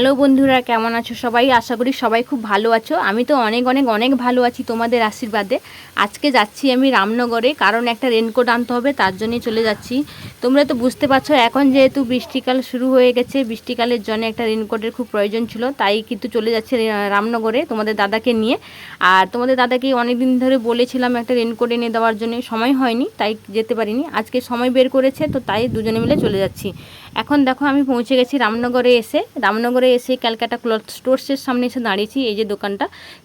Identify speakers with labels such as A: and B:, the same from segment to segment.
A: Hello বন্ধুরা, কেমন আছো সবাই? আশা করি সবাই খুব ভালো আছো। আমি তো অনেক অনেক অনেক ভালো আছি তোমাদের আশীর্বাদে। আজকে যাচ্ছি আমি রামনগরে, কারণ একটা রেনকোট আনতে হবে, তার জন্যই চলে যাচ্ছি। তোমরা তো বুঝতে পারছ, এখন যেহেতু বৃষ্টিকাল শুরু হয়ে গেছে, বৃষ্টিকালের জন্য একটা রেনকোটের খুব প্রয়োজন ছিল, তাই কিন্তু চলে যাচ্ছে রামনগরে তোমাদের দাদাকে নিয়ে। আর তোমাদের দাদাকে অনেক দিন ধরে বলেছিলাম একটা রেনকোট এনে দেওয়ার জন্য, সময় হয়নি, তাই যেতে পারিনি। আজকে সময় বের করেছে, তো তাই দুজনে মিলে চলে যাচ্ছি। এখন দেখো, আমি পৌঁছে গেছি রামনগরে এসে। রামনগরে এসে ক্যালকাটা ক্লথ স্টোর্সের সামনে এসে দাঁড়িয়েছি। এই যে দোকানটা,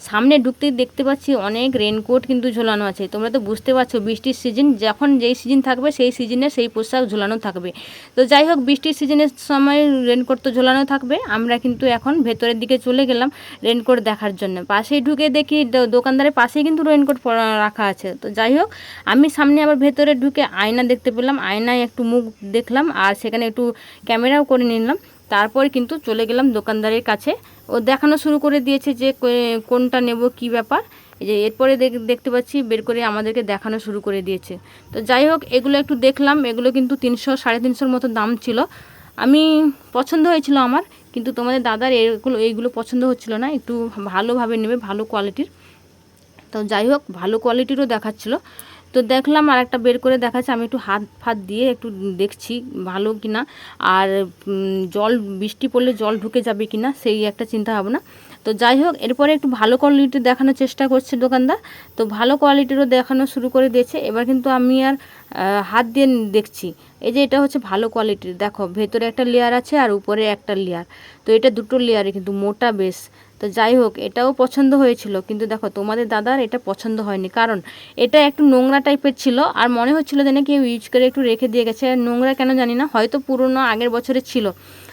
A: সামনে ঢুকতেই দেখতে পাচ্ছি অনেক রেনকোট কিন্তু ঝোলানো আছে। তোমরা তো বুঝতে পারছ বৃষ্টির সিজন যখন যেই সিজন থাকবে সেই সিজনে সেই পোশাক ঝোলানো থাকবে। তো যাই হোক, বৃষ্টির সিজনের সময় রেনকোট তো ঝোলানো থাকবে। আমরা কিন্তু এখন ভেতরের দিকে চলে গেলাম রেনকোট দেখার জন্য। পাশেই ঢুকে দেখি দোকানদারের পাশেই কিন্তু রেনকোট রাখা আছে। তো যাই হোক, আমি সামনে আবার ভেতরে ঢুকে আয়না দেখতে পেলাম। আয়নায় একটু মুখ দেখলাম আর সেখানে একটু ক্যামেরাও করে নিলাম। তারপর কিন্তু চলে গেলাম দোকানদারের কাছে। ও দেখানো শুরু করে দিয়েছে যে কোনটা নেব, কি ব্যাপার। যে এরপরে দেখ- দেখতে পাচ্ছি বের করে আমাদেরকে দেখানো শুরু করে দিয়েছে। তো যাই হোক, এগুলো একটু দেখলাম, এগুলো কিন্তু তিনশো, সাড়ে তিনশোর মতো দাম ছিল। আমি, পছন্দ হয়েছিল আমার, কিন্তু তোমাদের দাদার এগুলো এইগুলো পছন্দ হচ্ছিল না। একটু ভালোভাবে নেবে, ভালো কোয়ালিটির। তো যাই হোক, ভালো কোয়ালিটিরও দেখাচ্ছিল। তো দেখলাম আর একটা বের করে দেখাচ্ছে, আমি একটু হাত ফাত দিয়ে একটু দেখছি ভালো কিনা। আর জল, বৃষ্টি পড়লে জল ঢুকে যাবে কিনা, সেই একটা চিন্তা ভাবনা। তো যাই হোক, এরপরে একটু ভালো কোয়ালিটির দেখানোর চেষ্টা করছে দোকানদার। তো ভালো কোয়ালিটিরও দেখানো শুরু করে দিয়েছে। এবার কিন্তু আমি আর হাত দিয়ে দেখছি। এই যে এটা হচ্ছে ভালো কোয়ালিটির দেখো ভেতরে একটা লেয়ার আছে আর উপরে একটা লেয়ার তো এটা দুটো লেয়ারে কিন্তু মোটা বেশ। তো যাই হোক, এটাও পছন্দ হয়েছিল। কিন্তু দেখো, তোমাদের দাদার এটা পছন্দ হয়নি। কারণ এটা একটু নোংরা টাইপের ছিল। আর মনে হচ্ছিল যে নাকি ইউজ করে একটু রেখে দিয়ে গেছে। আর নোংরা কেন জানি না, হয়তো পুরনো আগের বছরে ছিল।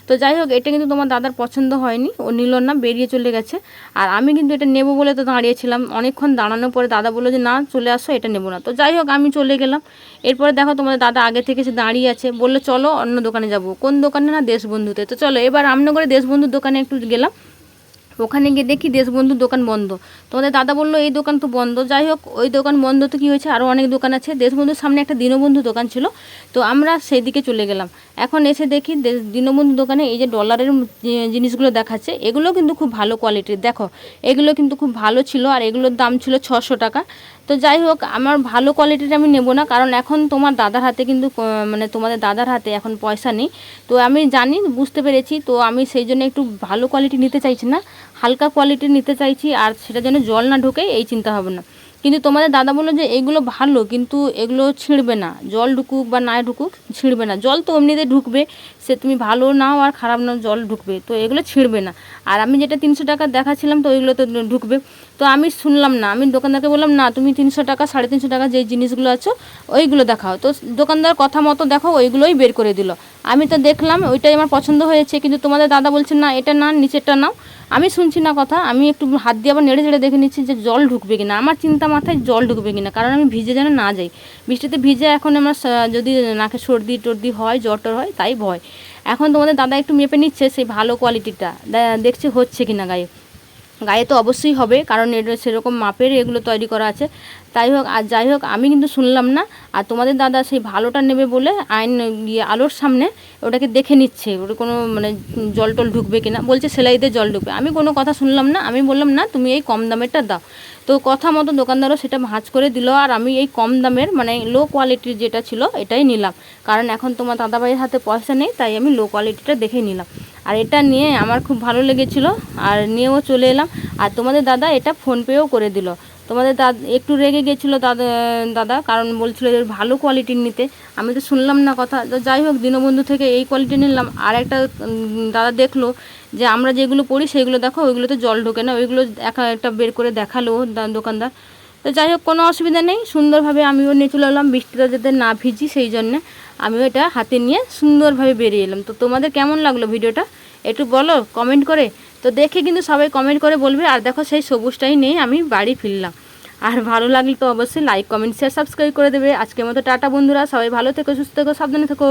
A: তো যাই হোক, এটা কিন্তু তোমার দাদার পছন্দ হয়নি। ও নিল না, বেরিয়ে চলে গেছে। আর আমি কিন্তু এটা নেব বলে তো দাঁড়িয়েছিলাম। অনেকক্ষণ দাঁড়ানোর পরে দাদা বলল যে, না, চলে আসো, এটা নেব না। তো যাই হোক, আমি চলে গেলাম। এরপরে দেখো তোমাদের দাদা আগে থেকে সে দাঁড়িয়ে আছে। বলল, চলো অন্য দোকানে যাব। কোন দোকানে? না, দেশবন্ধুতে। তো চলো, এবার আমনগরে দেশবন্ধুর দোকানে একটু গেলাম। ওখানে গিয়ে দেখি দেশবন্ধুর দোকান বন্ধ। তোমাদের দাদা বলল, এই দোকান তো বন্ধ। যাই হোক, ওই দোকান বন্ধ তো কী হয়েছে? আরও অনেক দোকান আছে। দেশবন্ধুর সামনে একটা দীনবন্ধু দোকান ছিল। তো আমরা সেই দিকে চলে গেলাম। এখন এসে দেখি দীনবন্ধু দোকানে এই যে ডলারের জিনিসগুলো দেখাচ্ছে, এগুলো কিন্তু খুব ভালো কোয়ালিটির দেখো, এগুলো কিন্তু খুব ভালো ছিল আর এগুলোর দাম ছিল ছশো টাকা। তো যাই হোক, আমার ভালো কোয়ালিটির আমি নেব না, কারণ এখন তোমার দাদার হাতে কিন্তু মানে তোমাদের দাদার হাতে এখন পয়সা নেই। তো আমি জানি, বুঝতে পেরেছি, তো আমি সেই জন্য একটু ভালো কোয়ালিটি নিতে চাইছি না। হালকা কোয়ালিটির নিতে চাইছি আর সেটা যেন জল না ঢোকে, এই চিন্তা ভাবনা। কিন্তু তোমাদের দাদা বলল যে এগুলো ভালো, কিন্তু এগুলো ছিঁড়বে না। জল ঢুকুক বা না ঢুকুক, ছিঁড়বে না। জল তো এমনিতে ঢুকবে, সে তুমি ভালো নাও আর খারাপ নাও, জল ঢুকবে। তো এগুলো ছিঁড়বে না। আর আমি যেটা তিনশো টাকা দেখাচ্ছিলাম তো ওইগুলো তো ঢুকবে। তো আমি শুনলাম না। আমি দোকানদারকে বললাম, না, তুমি তিনশো টাকা, সাড়ে তিনশো টাকা যে জিনিসগুলো আছো, ওইগুলো দেখাও। তো দোকানদার কথা মতো দেখো, ওইগুলোই বের করে দিল। আমি তো দেখলাম, ওইটাই আমার পছন্দ হয়েছে, কিন্তু তোমাদের দাদা বলছে, না, এটা না নিচেরটা নাও। আমি শুনছি না কথা, আমি একটু হাত দিয়ে আবার নেড়ে চেড়ে দেখে নিচ্ছি যে জল ঢুকবে কিনা। আমার চিন্তা মাথায় জল ঢুকবে কিনা, কারণ আমি ভিজে যেন না যাই। বৃষ্টিতে ভিজে এখন আমার যদি নাকে সর্দি টর্দি হয়, জ্বর টর হয়, তাই ভয়। এখন তোমাদের দাদা একটু মেপে নিচ্ছে সেই ভালো কোয়ালিটিটা দেখছে হচ্ছে কিনা গায়ে। গায়ে তো অবশ্যই হবে, কারণ এটা সেরকম মাপের এগুলো তৈরি করা আছে। তাই হোক, আর যাই হোক, আমি কিন্তু শুনলাম না, আর তোমাদের দাদা সেই ভালোটা নেবে বলে আইন ইয়ে আলোর সামনে ওটাকে দেখে নিচ্ছে ওটা কোনো মানে জল টল ঢুকবে কিনা, বলছে সেলাইতে জল ঢুকবে। আমি কোনো কথা শুনলাম না, আমি বললাম, না, তুমি এই কম দামেরটা দাও। তো কথা মতো দোকানদারও সেটা ভাঁজ করে দিল, আর আমি এই কম দামের মানে লো কোয়ালিটির যেটা ছিল, এটাই নিলাম। কারণ এখন তোমার দাদাভাইয়ের হাতে পয়সা নেই, তাই আমি লো কোয়ালিটিটা দেখে নিলাম। আর এটা নিয়ে আমার খুব ভালো লেগেছিলো, আর নিয়েও চলে এলাম। আর তোমাদের দাদা এটা ফোনপেও করে দিল। তোমাদের দাদা, একটু রেগে গেছিল দাদা দাদা, কারণ বলছিল যে ভালো কোয়ালিটির নিতে। আমি তো শুনলাম না কথা। তো যাই হোক, দীনবন্ধু থেকে এই কোয়ালিটি নিলাম। আর একটা দাদা দেখল যে আমরা যেগুলো পড়ি সেগুলো দেখো, ওইগুলোতে জল ঢোকে না। ওইগুলো একা একটা বের করে দেখাল দোকানদার। তো যাই হোক, কোনো অসুবিধা নেই। সুন্দরভাবে আমিও নিয়ে চলে এলাম বৃষ্টিটা যাতে না ভিজি, সেই জন্যে আমিও এটা হাতে নিয়ে সুন্দরভাবে বেরিয়ে এলাম। তো তোমাদের কেমন লাগল ভিডিওটা? একটু বলো কমেন্ট করে। তো দেখে কিন্তু সবাই কমেন্ট করে বলবে, আর দেখো সেই সবুজটাই নেই আমি বাড়ি ফিরলাম। আর ভালো লাগলে তো অবশ্যই লাইক কমেন্ট শেয়ার সাবস্ক্রাইব করে দেবে। আজকের মতো টাটা বন্ধুরা, সবাই ভালো থেকো, সুস্থ থেকো, সাবধানে থেকো।